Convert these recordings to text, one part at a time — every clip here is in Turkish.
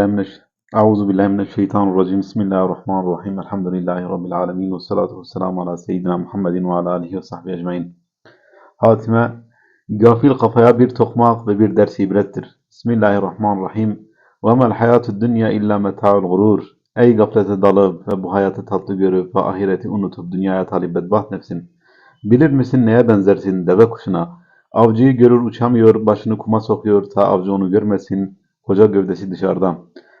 billahi mineş Euzu billahi mineşşeytanirracim. Bismillahirrahmanirrahim. Elhamdülillahi rabbil alamin ve salatu vesselamu ala seyyidina Muhammedin ve ala alihi ve sahbihi ecmaîn. Hatime gafil kafaya bir tokmak ve bir ders ibrettir. Bismillahirrahmanirrahim. Ve mel hayatud dünya illa meta'ul gurur. Ey gaflete dalıp ve bu hayatı tatlı görüp ve ahireti unutup dünyaya talip bedbaht nefsin. Bilir misin neye benzersin deve kuşuna? Avcıyı görür uçamıyor, başını kuma sokuyor ta avcı onu görmesin, koca gövdesi dışarıda.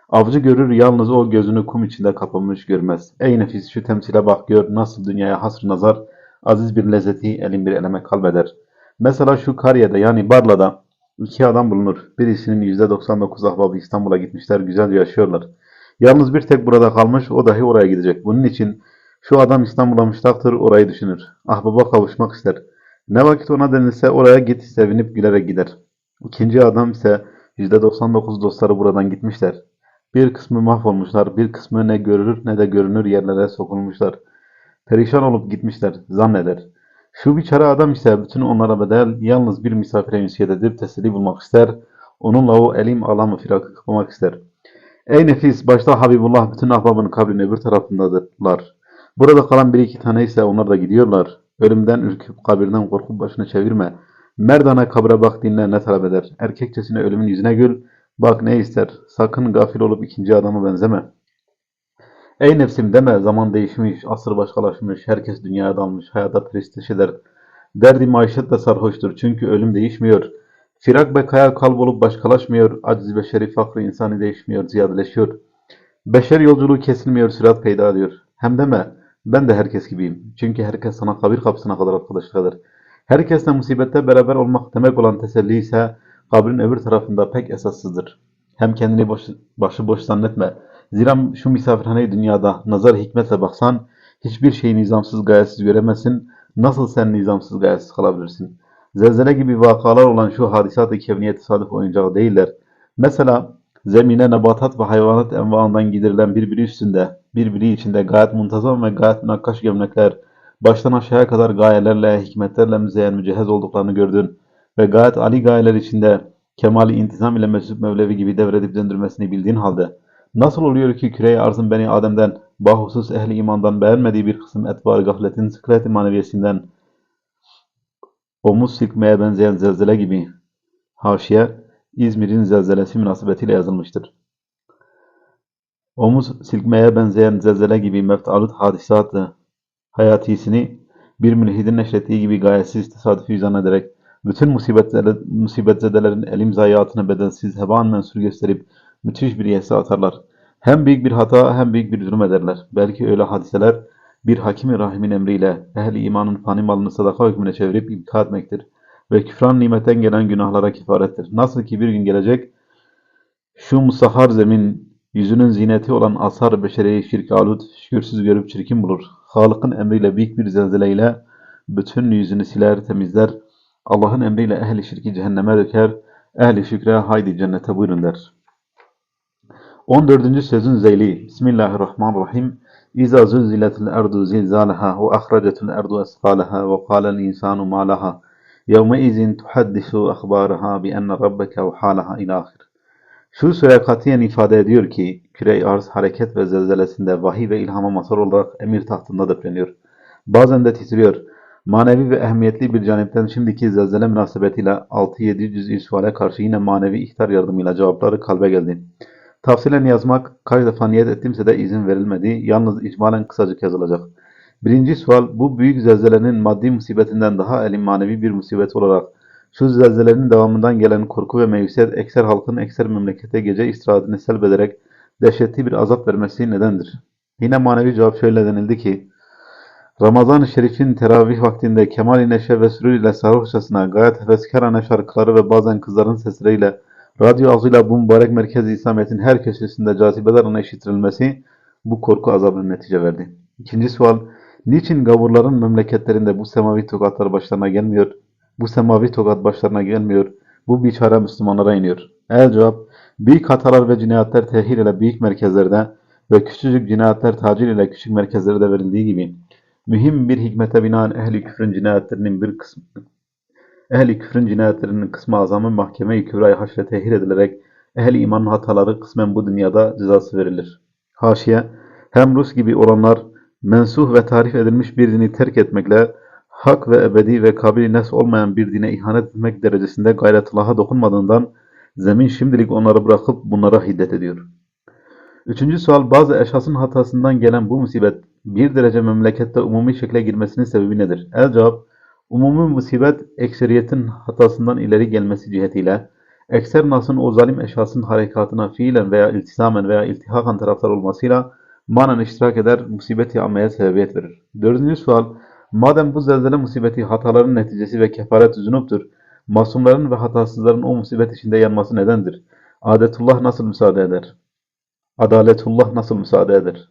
Avcı görür yalnız o gözünü kum içinde kapamış görmez. Ey nefis şu temsile bak gör nasıl dünyaya hasr nazar, aziz bir lezzeti elin bir eleme kalbeder. Mesela şu Kariye'de yani Barla'da iki adam bulunur. Birisinin %99 ahbabı İstanbul'a gitmişler, güzelce yaşıyorlar. Yalnız bir tek burada kalmış, o dahi oraya gidecek. Bunun için şu adam İstanbul'a müştaktır, orayı düşünür. Ahbaba kavuşmak ister. Ne vakit ona denilse oraya git, sevinip gülerek gider. İkinci adam ise %99 dostları buradan gitmişler. Bir kısmı mahvolmuşlar, bir kısmı ne görülür ne de görünür yerlere sokulmuşlar. Perişan olup gitmişler, zanneder. Şu biçare adam ise bütün onlara bedel yalnız bir misafire ünsiyet edip teselli bulmak ister, onunla o elim alamı firakı kapamak ister. Ey nefis, başta Habibullah bütün ahbabın kabrinin öbür tarafındadırlar. Burada kalan bir iki tane ise onlar da gidiyorlar. Ölümden ürküp kabirden korkup başını çevirme. Merdana kabre bak dinle ne talep eder. Erkekçesine ölümün yüzüne gül. Bak ne ister. Sakın gafil olup ikinci adama benzeme. Ey nefsim deme. Zaman değişmiş, asır başkalaşmış, herkes dünyaya dalmış, hayata prestij eder. Derdi maişetle sarhoştur çünkü ölüm değişmiyor. Firak bekaya kalbolup başkalaşmıyor. Aciz beşeri fakri insanı değişmiyor, ziyadeleşiyor. Beşer yolculuğu kesilmiyor, sürat peyda ediyor. Hem deme. Ben de herkes gibiyim. Çünkü herkes sana kabir kapısına kadar arkadaşlıktır. Herkesle musibette beraber olmak demek olan teselli ise kabrin öbür tarafında pek esassızdır. Hem kendini boş, başıboş zannetme. Zira şu misafirhaneyi dünyada nazar hikmetle baksan hiçbir şeyi nizamsız gayesiz göremezsin. Nasıl sen nizamsız gayesiz kalabilirsin? Zelzele gibi vakalar olan şu hadisat-ı kevniye tesadüf oyuncağı değiller. Mesela zemine nebatat ve hayvanat envaından gidirilen birbiri üstünde, birbiri içinde gayet muntazam ve gayet nakkaş gömlekler, baştan aşağıya kadar gayelerle, hikmetlerle müzeyyen mücehhez olduklarını gördün ve gayet ali gayeler içinde kemali intizam ile Mesut Mevlevi gibi devredip döndürmesini bildiğin halde, nasıl oluyor ki küre arzın beni Adem'den, bahusus ehli imandan beğenmediği bir kısım etvar gafletin sıklet maneviyesinden, omuz silkmeye benzeyen zelzele gibi, haşiye, İzmir'in zelzelesi münasebetiyle yazılmıştır. Omuz silkmeye benzeyen zelzele gibi meftalut hadisatı hayatisini bir mülhidin neşrettiği gibi gayesiz tesadüfi zannederek bütün musibetzedelerin elim zayiatını bedelsiz hevan mensur gösterip müthiş bir yese atarlar. Hem büyük bir hata hem büyük bir zulüm ederler. Belki öyle hadiseler bir hakim rahimin emriyle ehli imanın fani malını sadaka hükmüne çevirip imka etmektir ve küfran nimetten gelen günahlara kifarettir. Nasıl ki bir gün gelecek, şu musahhar zemin, yüzünün zineti olan asar beşereyi şirk alut, şükürsüz görüp çirkin bulur. Halık'ın emriyle büyük bir zelzeleyle bütün yüzünü siler, temizler. Allah'ın emriyle ehli şirki cehenneme döker. Ehli şükre haydi cennete buyurun der. 14. sözün zeyli. Bismillahirrahmanirrahim. İza zulziletil erdu zilzalaha ve ahracetil erdu esfalaha ve kalel insanu malaha. Yevme izin tuhaddisu ahbaraha bi enne rabbeke ve halaha ilahir. Şu süre katiyen ifade ediyor ki, küre arz hareket ve zelzelesinde vahiy ve ilhama mazhar olarak emir tahtında depreniyor. Bazen de titriyor. Manevi ve ehemmiyetli bir canipten şimdiki zelzele münasebetiyle 6-7 cüz'i suale karşı yine manevi ihtar yardımıyla cevapları kalbe geldi. Tafsilen yazmak kaç defa niyet ettimse de izin verilmedi. Yalnız icmalen kısacık yazılacak. Birinci sual, bu büyük zelzelenin maddi musibetinden daha elim manevi bir musibet olarak, şu zelzelenin devamından gelen korku ve meyusiyet ekser halkın ekser memlekete gece istirahatini selbederek dehşetli bir azap vermesi nedendir? Yine manevi cevap şöyle denildi ki, Ramazan-ı Şerif'in teravih vaktinde kemal-i neşe ve sürür ile sarhoşçasına gayet heveskarane şarkıları ve bazen kızların sesleriyle radyo ağzıyla bu mübarek merkez-i İslamiyet'in her köşesinde cazibeler eşittirilmesi bu korku azabının netice verdi. İkinci sual, Niçin gavurların memleketlerinde bu semavi tokatlar başlarına gelmiyor? Bu semavi tokat başlarına gelmiyor. Bu biçare Müslümanlara iniyor. El cevap, büyük hatalar ve cinayetler tehir ile büyük merkezlerde ve küçücük cinayetler tacil ile küçük merkezlerde verildiği gibi, mühim bir hikmete binaen ehli küfrün cinayetlerinin bir kısmı, ehli küfrün cinayetlerinin kısmı azamı mahkeme-i kübrayı haşre tehir edilerek ehli imanın hataları kısmen bu dünyada cezası verilir. Haşiye, hem Rus gibi olanlar mensuh ve tarif edilmiş bir dini terk etmekle hak ve ebedi ve kabili nes olmayan bir dine ihanet etmek derecesinde gayretullah'a dokunmadığından zemin şimdilik onları bırakıp bunlara hiddet ediyor. Üçüncü sual bazı eşhasın hatasından gelen bu musibet bir derece memlekette umumi şekle girmesinin sebebi nedir? El cevap, umumi musibet ekseriyetin hatasından ileri gelmesi cihetiyle ekser nasın o zalim eşhasın harekatına fiilen veya iltizamen veya iltihakan taraftar olmasıyla manen iştirak eder, musibeti ammeye sebebiyet verir. Dördüncü sual, madem bu zelzele musibeti hataların neticesi ve kefaret zünuptur, masumların ve hatasızların o musibet içinde yanması nedendir? Adetullah nasıl müsaade eder? Adaletullah nasıl müsaade eder?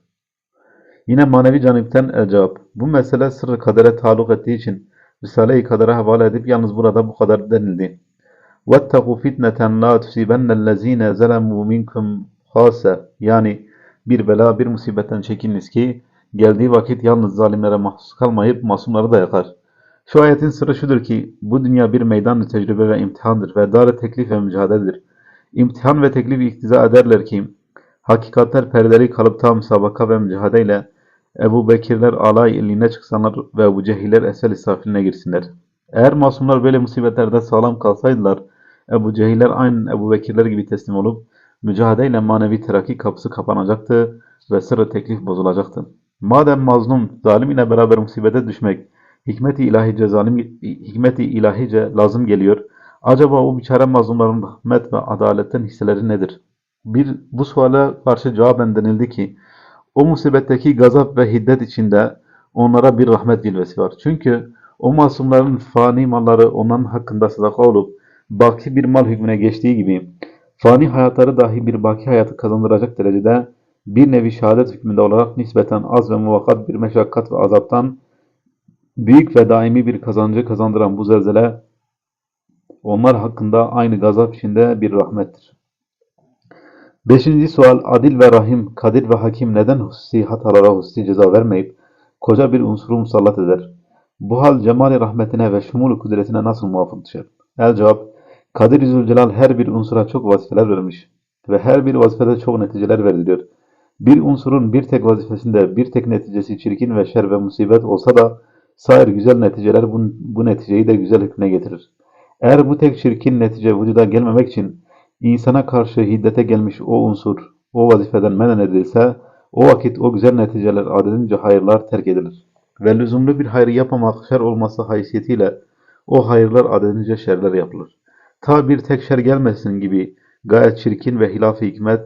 Yine manevi canipten el cevap. Bu mesele sırrı kadere taluk ettiği için Risale-i Kader'e havale edip yalnız burada bu kadar denildi. وَاتَّقُوا فِتْنَةً لَا تُصِيبَنَّ الَّذ۪ينَ زَلَمُوا مِنْكُمْ خَاسَ Yani bir bela, bir musibetten çekiniz ki geldiği vakit yalnız zalimlere mahsus kalmayıp masumları da yakar. Şu ayetin sırrı şudur ki bu dünya bir meydan tecrübe ve imtihandır ve dar teklif ve mücadeledir. İmtihan ve teklif iktiza ederler ki hakikatler perdeli kalıpta müsabaka ve mücadeleyle Ebu Bekirler alay illiğine çıksanlar ve Ebu Cehiller esel isafiline girsinler. Eğer masumlar böyle musibetlerde sağlam kalsaydılar, Ebu Cehiller aynı Ebu Bekirler gibi teslim olup, mücadeleyle manevi terakki kapısı kapanacaktı ve sırrı teklif bozulacaktı. Madem mazlum, zalim ile beraber musibete düşmek, hikmeti ilahice zalim, hikmeti ilahice lazım geliyor, acaba o biçare mazlumların rahmet ve adaletten hisseleri nedir? Bir, bu suale karşı cevaben denildi ki, o musibetteki gazap ve hiddet içinde onlara bir rahmet cilvesi var. Çünkü o masumların fani malları onların hakkında sadaka olup baki bir mal hükmüne geçtiği gibi fani hayatları dahi bir baki hayatı kazandıracak derecede bir nevi şehadet hükmünde olarak nispeten az ve muvakkat bir meşakkat ve azaptan büyük ve daimi bir kazancı kazandıran bu zelzele onlar hakkında aynı gazap içinde bir rahmettir. Beşinci sual adil ve rahim, kadir ve hakim neden hususi hatalara hususi ceza vermeyip koca bir unsuru musallat eder? Bu hal cemali rahmetine ve şumul kudretine nasıl muvafık düşer? El cevap, Kadir Zülcelal her bir unsura çok vazifeler vermiş ve her bir vazifede çok neticeler verdiriyor. Bir unsurun bir tek vazifesinde bir tek neticesi çirkin ve şer ve musibet olsa da sair güzel neticeler bu, bu neticeyi de güzel hükmüne getirir. Eğer bu tek çirkin netice vücuda gelmemek için insana karşı hiddete gelmiş o unsur o vazifeden men edilse o vakit o güzel neticeler adedince hayırlar terk edilir. Ve lüzumlu bir hayrı yapmamak şer olması haysiyetiyle o hayırlar adedince şerler yapılır. Ta bir tek şer gelmesin gibi gayet çirkin ve hilaf hikmet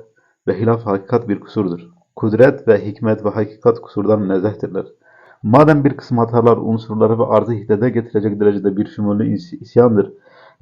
ve hilaf hakikat bir kusurdur. Kudret ve hikmet ve hakikat kusurdan münezzehtirler. Madem bir kısım hatalar unsurları ve arzı hiddete getirecek derecede bir şumurlu isyandır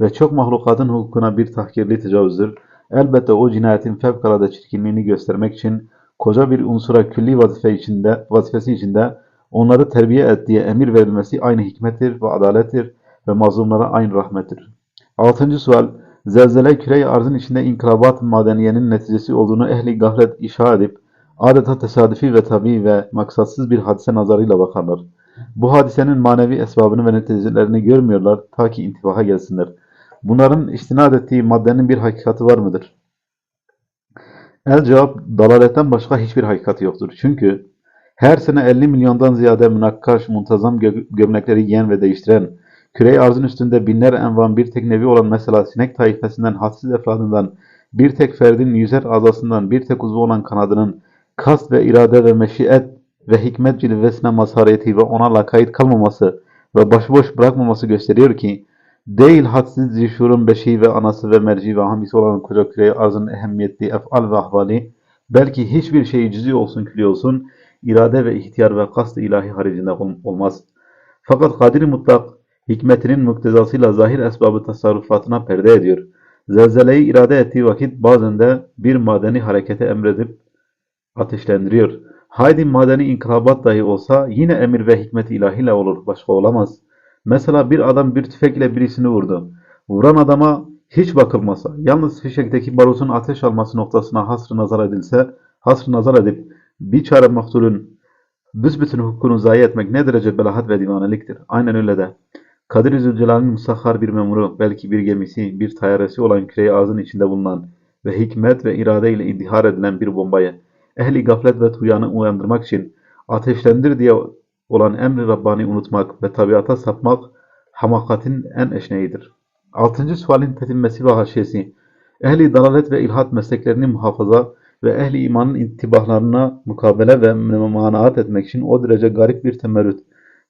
ve çok mahlukatın hukukuna bir tahkirli tecavüzdür, elbette o cinayetin fevkalade çirkinliğini göstermek için koca bir unsura külli vazife içinde, vazifesi içinde onları terbiye et diye emir verilmesi aynı hikmettir ve adalettir ve mazlumlara aynı rahmettir. Altıncı sual, zelzele küre arzın içinde inkılabat madeniyenin neticesi olduğunu ehli gaflet işa edip, adeta tesadüfi ve tabi ve maksatsız bir hadise nazarıyla bakarlar. Bu hadisenin manevi esbabını ve neticelerini görmüyorlar ta ki intibaha gelsinler. Bunların istinad ettiği maddenin bir hakikati var mıdır? El cevap, dalaletten başka hiçbir hakikati yoktur. Çünkü her sene 50 milyondan ziyade münakkaş, muntazam gö gömlekleri giyen ve değiştiren, Kürey arzın üstünde binler envan bir tek nevi olan mesela sinek taifesinden hadsiz efradından, bir tek ferdin yüzer azasından bir tek uzvu olan kanadının kast ve irade ve meşiyet ve hikmet cilvesine mazhariyeti ve ona lakayt kalmaması ve başıboş bırakmaması gösteriyor ki, değil hadsiz zişurun beşiği ve anası ve merci ve hamisi olan koca kürey arzın ehemmiyetli efal ve ahvali, belki hiçbir şey cüzi olsun külli olsun, irade ve ihtiyar ve kast ilahi haricinde olmaz. Fakat kadir mutlak, hikmetinin muktezasıyla zahir esbabı tasarrufatına perde ediyor. Zelzeleyi irade ettiği vakit bazen de bir madeni harekete emredip ateşlendiriyor. Haydi madeni inkılabat dahi olsa yine emir ve hikmet ilahiyle olur, başka olamaz. Mesela bir adam bir tüfekle birisini vurdu. Vuran adama hiç bakılmasa, yalnız fişekteki barutun ateş alması noktasına hasrı nazar edilse, hasrı nazar edip bir çare maktulün büsbütün hukukunu zayi etmek ne derece belahat ve divaneliktir. Aynen öyle de. Kadir Zülcelal'in musahhar bir memuru, belki bir gemisi, bir tayyaresi olan küreyi ağzın içinde bulunan ve hikmet ve irade ile iddihar edilen bir bombayı ehli gaflet ve tuyanı uyandırmak için ateşlendir diye olan emri Rabbani unutmak ve tabiata sapmak hamakatin en eşneğidir. Altıncı sualin tetinmesi ve haşiyesi ehli dalalet ve ilhat mesleklerini muhafaza ve ehli imanın intibahlarına mukabele ve manaat etmek için o derece garip bir temerrüt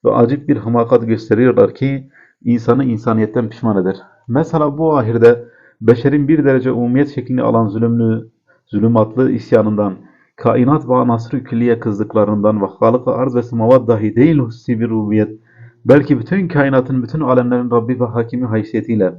ve acip bir hamakat gösteriyorlar ki insanı insaniyetten pişman eder. Mesela bu ahirde beşerin bir derece umumiyet şeklini alan zulümlü, zulümatlı isyanından, kainat ve anasır külliye kızdıklarından ve halık arz ve semavat dahi değil hususi bir rububiyet, belki bütün kainatın, bütün alemlerin Rabbi ve Hakimi haysiyetiyle,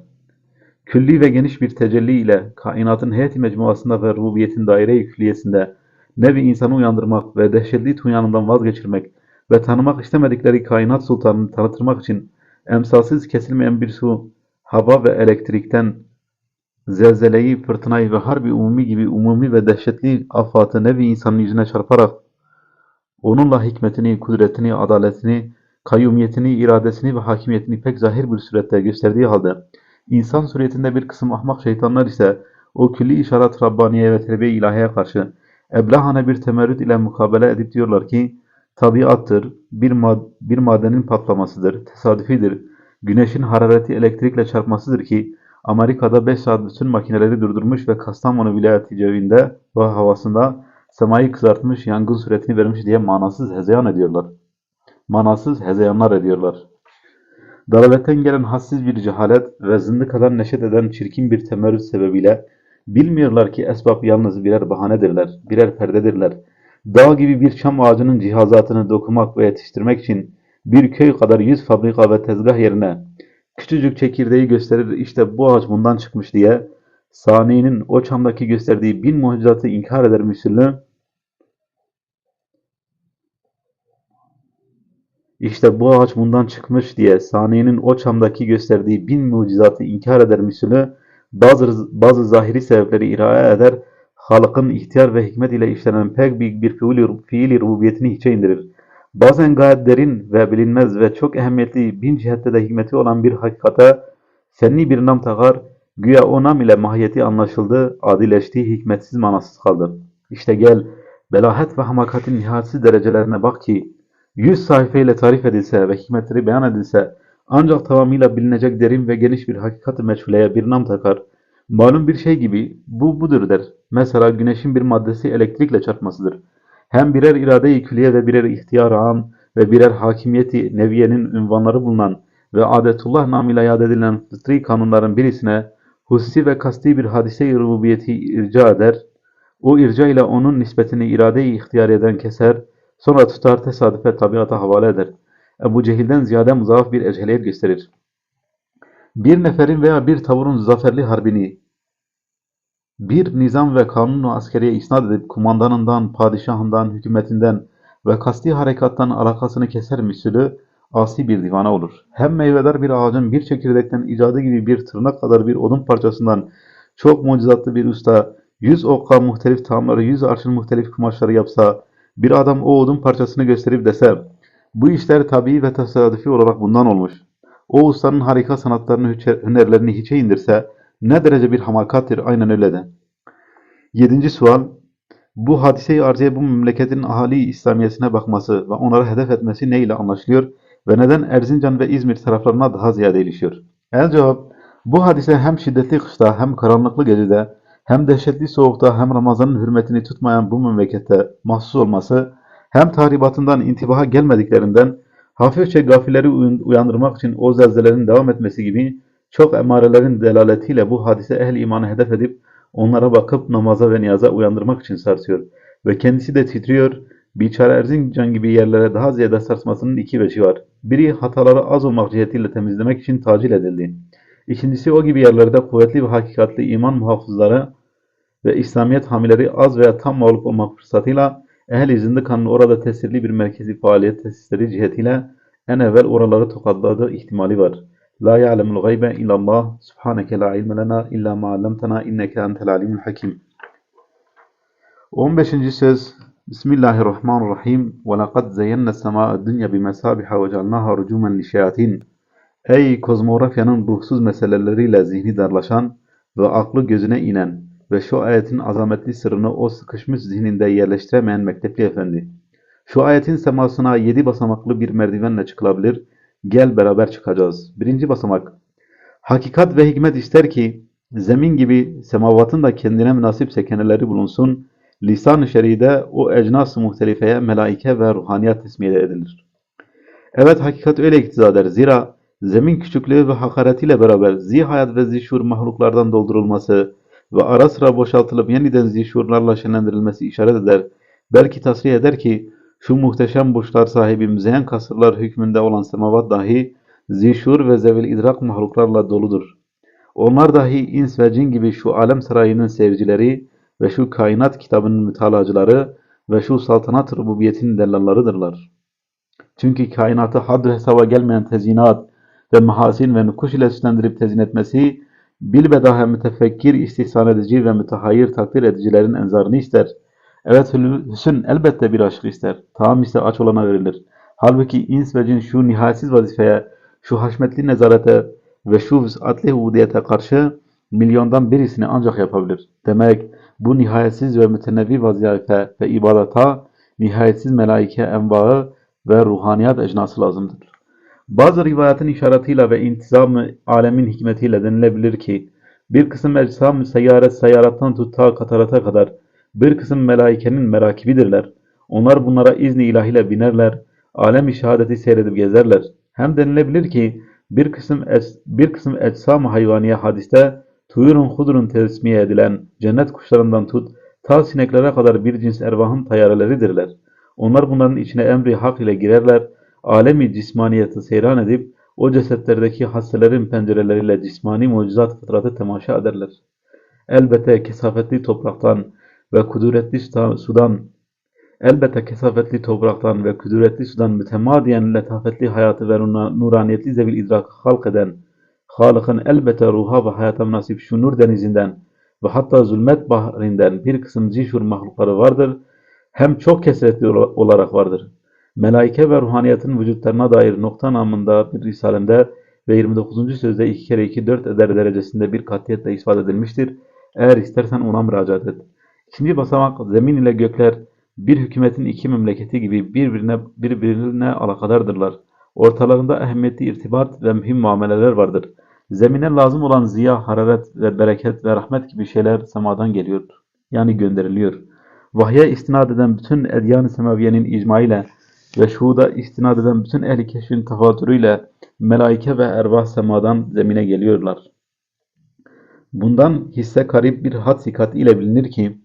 külli ve geniş bir tecelli ile kainatın heyeti mecmuasında ve rububiyetin daire-i külliyesinde nevi insanı uyandırmak ve dehşetli tuyanından vazgeçirmek ve tanımak istemedikleri kainat sultanını tanıtırmak için emsalsiz kesilmeyen bir su, hava ve elektrikten zelzeleyi, fırtınayı ve harbi umumi gibi umumi ve dehşetli afatı nevi insanın yüzüne çarparak onunla hikmetini, kudretini, adaletini, kayyumiyetini, iradesini ve hakimiyetini pek zahir bir surette gösterdiği halde insan suretinde bir kısım ahmak şeytanlar ise o külli işaret Rabbaniye ve terbiye ilahiye karşı eblahane bir temerrüt ile mukabele edip diyorlar ki tabiattır, bir, mad bir madenin patlamasıdır, tesadüfidir, güneşin harareti elektrikle çarpmasıdır ki Amerika'da 5 saat bütün makineleri durdurmuş ve Kastamonu vilayeti cevinde ve havasında semayı kızartmış, yangın suretini vermiş diye manasız hezeyan ediyorlar. Manasız hezeyanlar ediyorlar. Dalaletten gelen hassiz bir cehalet ve zındıkadan neşet eden çirkin bir temerrüt sebebiyle bilmiyorlar ki esbab yalnız birer bahanedirler, birer perdedirler. Dağ gibi bir çam ağacının cihazatını dokumak ve yetiştirmek için bir köy kadar yüz fabrika ve tezgah yerine küçücük çekirdeği gösterir işte bu ağaç bundan çıkmış diye Sani'nin o çamdaki gösterdiği bin mucizatı inkar eder müsüllü. İşte bu ağaç bundan çıkmış diye Sani'nin o çamdaki gösterdiği bin mucizatı inkar eder müsülü bazı, bazı zahiri sebepleri iraya eder, halkın ihtiyar ve hikmet ile işlenen pek büyük bir fiili, fiili rububiyetini hiçe indirir. Bazen gayet derin ve bilinmez ve çok ehemmiyetli bin cihette de hikmeti olan bir hakikate fenni bir nam takar, güya o nam ile mahiyeti anlaşıldı, adileşti, hikmetsiz manasız kaldı. İşte gel, belahet ve hamakatin nihayetsiz derecelerine bak ki, yüz sayfayla tarif edilse ve hikmetleri beyan edilse, ancak tamamıyla bilinecek derin ve geniş bir hakikat-ı meçhuleye bir nam takar. Malum bir şey gibi, bu budur der. Mesela güneşin bir maddesi elektrikle çarpmasıdır. Hem birer irade-i külliye ve birer ihtiyar am ve birer hakimiyeti neviyenin ünvanları bulunan ve adetullah namıyla yad edilen fıtri kanunların birisine hususi ve kasti bir hadise-i rububiyeti irca eder. O irca ile onun nispetini irade-i ihtiyariyeden keser, sonra tutar tesadüfe tabiata havale eder. Ebu Cehil'den ziyade muzaaf bir echeliyet gösterir. Bir neferin veya bir tavırın zaferli harbini bir nizam ve kanunu askeriye isnat edip kumandanından, padişahından, hükümetinden ve kasti harekattan alakasını keser misülü asi bir divana olur. Hem meyvedar bir ağacın bir çekirdekten icadı gibi bir tırnak kadar bir odun parçasından çok mucizatlı bir usta yüz okka muhtelif tamları, yüz arşın muhtelif kumaşları yapsa, bir adam o odun parçasını gösterip dese, bu işler tabii ve tesadüfi olarak bundan olmuş. O ustanın harika sanatlarını, hünerlerini hiçe indirse, ne derece bir hamakattır aynen öyle de. Yedinci sual, bu hadise-i bu memleketin ahali İslamiyesine bakması ve onları hedef etmesi ne ile anlaşılıyor ve neden Erzincan ve İzmir taraflarına daha ziyade ilişiyor? El cevap, bu hadise hem şiddetli kışta hem karanlıklı gecede hem dehşetli soğukta hem Ramazan'ın hürmetini tutmayan bu memlekette mahsus olması hem tahribatından intibaha gelmediklerinden hafifçe gafilleri uyandırmak için o zelzelerin devam etmesi gibi çok emarelerin delaletiyle bu hadise ehl imanı hedef edip onlara bakıp namaza ve niyaza uyandırmak için sarsıyor. Ve kendisi de titriyor. Biçare Erzincan gibi yerlere daha ziyade sarsmasının iki veçi var. Biri hataları az olmak cihetiyle temizlemek için tacil edildi. İkincisi o gibi yerlerde kuvvetli ve hakikatli iman muhafızları ve İslamiyet hamileri az veya tam mağlup olmak fırsatıyla ehl-i zindikanın orada tesirli bir merkezi faaliyet tesisleri cihetiyle en evvel oraları tokatladığı ihtimali var. La ya'lemul gaybe illallah. Subhaneke la ilme lena illa ma 'allamtena inneke entel alimul hakim. 15. söz Bismillahirrahmanirrahim. Ve laqad zeyyena sema'ad dunya bimesabiha ve cealnaha rucumen lişeyatin. Ey kozmografyanın ruhsuz meseleleriyle zihni darlaşan ve aklı gözüne inen ve şu ayetin azametli sırrını o sıkışmış zihninde yerleştiremeyen mektepli efendi. Şu ayetin semasına yedi basamaklı bir merdivenle çıkılabilir. Gel beraber çıkacağız. Birinci basamak. Hakikat ve hikmet ister ki zemin gibi semavatın da kendine münasip sekeneleri bulunsun. Lisan-ı şeride o ecnas-ı muhtelifeye melaike ve ruhaniyat tesmiye edilir. Evet hakikat öyle iktiza eder. Zira zemin küçüklüğü ve hakaretiyle beraber zihayat ve zişur mahluklardan doldurulması ve ara sıra boşaltılıp yeniden zişurlarla şenlendirilmesi işaret eder. Belki tasrih eder ki şu muhteşem burçlar sahibi müzeyyen kasırlar hükmünde olan semavat dahi zişur ve zevil idrak mahluklarla doludur. Onlar dahi ins ve cin gibi şu alem sarayının seyircileri ve şu kainat kitabının mütalacıları ve şu saltanat rububiyetinin dellallarıdırlar. Çünkü kainatı hadr hesaba gelmeyen tezyinat ve mahasin ve nukuş ile süslendirip tezyin etmesi, bilbedahe mütefekkir, istihsan edici ve mütehayyir takdir edicilerin enzarını ister. Evet hüsn elbette bir aşk ister. Tamam ise aç olana verilir. Halbuki ins ve cin şu nihayetsiz vazifeye, şu haşmetli nezarete ve şu vüsatli ubudiyete karşı milyondan birisini ancak yapabilir. Demek bu nihayetsiz ve mütenevvi vazife ve ibadata nihayetsiz melaike envaı ve ruhaniyat ecnası lazımdır. Bazı rivayetin işaretiyle ve intizam alemin hikmetiyle denilebilir ki bir kısım eczam seyyaret seyyarattan tut ta katarata kadar bir kısım melaikenin merakibidirler. Onlar bunlara izni ilahiyle binerler, alem-i şehadeti seyredip gezerler. Hem denilebilir ki bir kısım es, bir kısım eczam hayvaniye hadiste tuyurun hudurun tesmiye edilen cennet kuşlarından tut ta sineklere kadar bir cins ervahın tayyareleridirler. Onlar bunların içine emri hak ile girerler, alemi cismaniyeti seyran edip o cesetlerdeki hasselerin pencereleriyle cismani mucizat fıtratı temaşa ederler. Elbette kesafetli topraktan ve kudretli sudan elbette kesafetli topraktan ve kudretli sudan mütemadiyen letafetli hayatı ve nuraniyetli zevil idrak halk eden Halık'ın elbette ruha ve hayata münasip şu nur denizinden ve hatta zulmet bahrinden bir kısım zişur mahlukları vardır. Hem çok kesretli olarak vardır. Melaike ve ruhaniyetin vücutlarına dair nokta namında bir risalemde ve 29. sözde 2 kere 2 4 eder derecesinde bir katiyetle ispat edilmiştir. Eğer istersen ona müracaat et. İkinci basamak zemin ile gökler bir hükümetin iki memleketi gibi birbirine birbirine alakadardırlar. Ortalarında ehemmiyetli irtibat ve mühim muameleler vardır. Zemine lazım olan ziya, hararet ve bereket ve rahmet gibi şeyler semadan geliyor. Yani gönderiliyor. Vahye istinad eden bütün edyan-ı semaviyenin icmaıyla ve şuhuda istinad eden bütün ehli keşfin tefatürüyle melaike ve ervah semadan zemine geliyorlar. Bundan hisse karib bir had sikati ile bilinir ki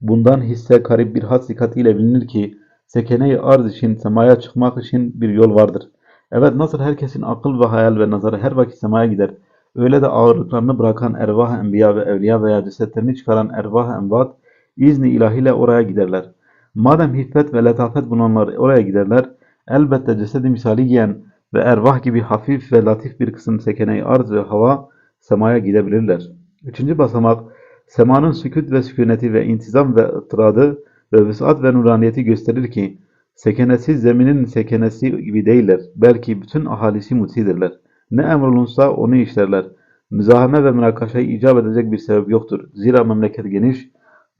bundan hisse karib bir had sikati ile bilinir ki sekene-i arz için semaya çıkmak için bir yol vardır. Evet nasıl herkesin akıl ve hayal ve nazarı her vakit semaya gider. Öyle de ağırlıklarını bırakan ervah enbiya ve evliya veya cesetlerini çıkaran ervah envat izni ilahiyle oraya giderler. Madem hiffet ve letafet bulunanlar oraya giderler, elbette cesedi misali giyen ve ervah gibi hafif ve latif bir kısım sekene-i arz ve hava semaya gidebilirler. Üçüncü basamak, semanın sükut ve sükuneti ve intizam ve ıtıradı ve vüsat ve nuraniyeti gösterir ki, sekenesiz zeminin sekenesi gibi değiller. Belki bütün ahalisi mutidirler. Ne emrolunsa onu işlerler. Müzaheme ve münakaşayı icap edecek bir sebep yoktur. Zira memleket geniş,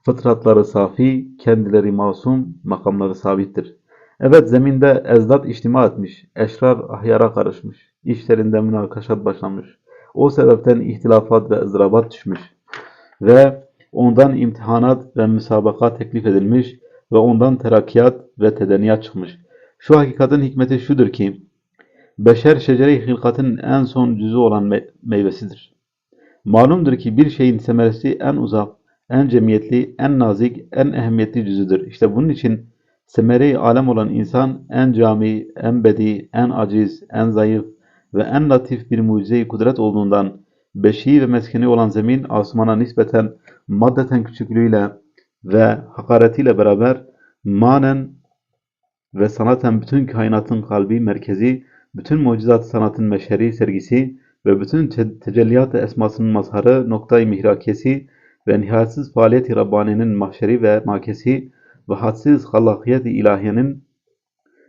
fıtratları safi, kendileri masum, makamları sabittir. Evet zeminde ezdat içtima etmiş, eşrar ahyara karışmış, işlerinde münakaşat başlamış. O sebepten ihtilafat ve ızdirabat düşmüş ve ondan imtihanat ve müsabaka teklif edilmiş ve ondan terakkiyat ve tedeniyat çıkmış. Şu hakikatin hikmeti şudur ki, beşer şecere-i hilkatın en son cüzü olan me meyvesidir. Malumdur ki bir şeyin semeresi en uzak, en cemiyetli, en nazik, en ehemmiyetli cüzüdür. İşte bunun için semere-i alem olan insan en cami, en bedi, en aciz, en zayıf ve en latif bir mucize-i kudret olduğundan beşi ve meskeni olan zemin asmana nispeten maddeten küçüklüğüyle ve hakaretiyle beraber manen ve sanaten bütün kainatın kalbi merkezi, bütün mucizat sanatın meşheri sergisi ve bütün te tecelliyat esmasının mazharı, noktayı mihrakesi ve nihayetsiz faaliyet-i Rabbani'nin mahşeri ve makesi ve hadsiz halakiyet-i ilahiyenin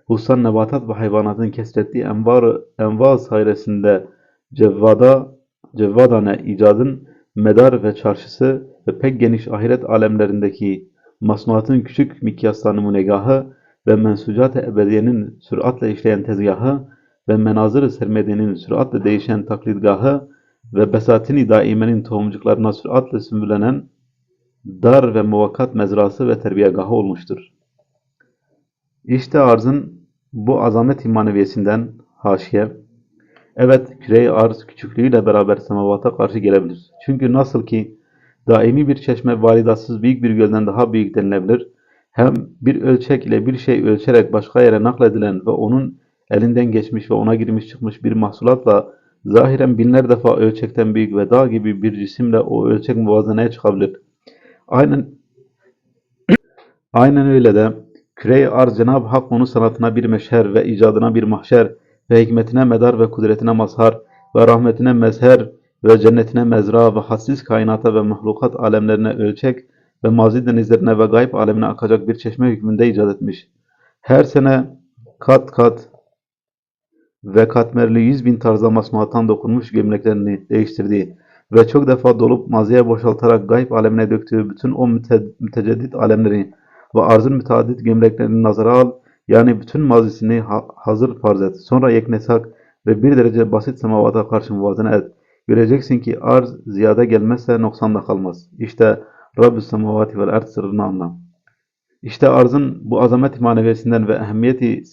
hususan nebatat ve hayvanatın kesrettiği envar, envaz sayresinde cevvada, cevvadane icadın medar ve çarşısı ve pek geniş ahiret alemlerindeki masnuatın küçük mikyasla numunegahı ve mensucat-ı ebediyenin süratle işleyen tezgahı ve menazır-ı sermediyenin süratle değişen taklidgahı ve besatin-i daimenin tohumcuklarına süratle sümbülenen dar ve muvakkat mezrası ve terbiyegahı olmuştur. İşte arzın bu azamet maneviyesinden haşiye, evet küre-i arz küçüklüğüyle beraber semavata karşı gelebilir. Çünkü nasıl ki daimi bir çeşme validatsız büyük bir gölden daha büyük denilebilir, hem bir ölçek ile bir şey ölçerek başka yere nakledilen ve onun elinden geçmiş ve ona girmiş çıkmış bir mahsulatla zahiren binler defa ölçekten büyük ve dağ gibi bir cisimle o ölçek muvazeneye çıkabilir. Aynen Aynen öyle de küre-i arz Cenab-ı Hak onun sanatına bir meşher ve icadına bir mahşer ve hikmetine medar ve kudretine mazhar ve rahmetine mezher ve cennetine mezra ve hassiz kainata ve mahlukat alemlerine ölçek ve mazi denizlerine ve gayb alemine akacak bir çeşme hükmünde icat etmiş. Her sene kat kat ve katmerli yüz bin tarzda masnuattan dokunmuş gömleklerini değiştirdiği ve çok defa dolup maziye boşaltarak gayb alemine döktüğü bütün o müte müteceddit alemleri ve arzın müteaddit gömleklerini nazara al, yani bütün mazisini ha hazır farz et. Sonra yeknesak ve bir derece basit semavata karşı muvazene et. Göreceksin ki arz ziyade gelmezse noksanda kalmaz. İşte Rabbü semavati vel ard sırrını anla. İşte arzın bu azamet maneviyesinden ve ehemmiyeti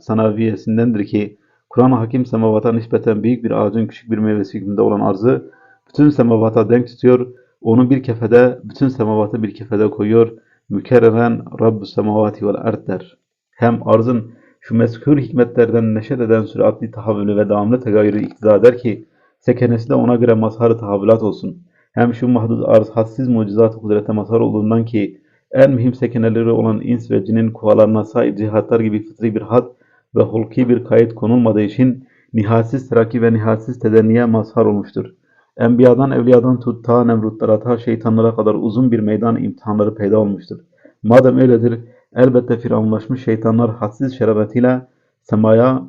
sanaviyesindendir ki Kur'an-ı Hakim semavata nispeten büyük bir ağacın küçük bir meyvesi hükmünde olan arzı bütün semavata denk tutuyor, onu bir kefede, bütün semavatı bir kefede koyuyor, mükerreren Rabbü semavati vel ard der. Hem arzın şu mezkur hikmetlerden neşet eden süratli tahavvülü ve devamlı tegayyürü iktidar eder ki, sekenesi de ona göre mazhar-ı tahavvülat olsun. Hem şu mahdud arz hadsiz mucizat-ı kudrete mazhar olduğundan ki, en mühim sekeneleri olan ins ve cinin kuvalarına sahip cihatlar gibi fıtri bir had ve hulki bir kayıt konulmadığı için nihatsiz teraki ve nihatsiz tedenniye mazhar olmuştur. Enbiyadan, evliyadan tut ta nemrutlara, ta şeytanlara kadar uzun bir meydan imtihanları peyda olmuştur. Madem öyledir, elbette firavunlaşmış şeytanlar hadsiz şerabetiyle semaya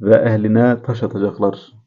ve ehline taş atacaklar.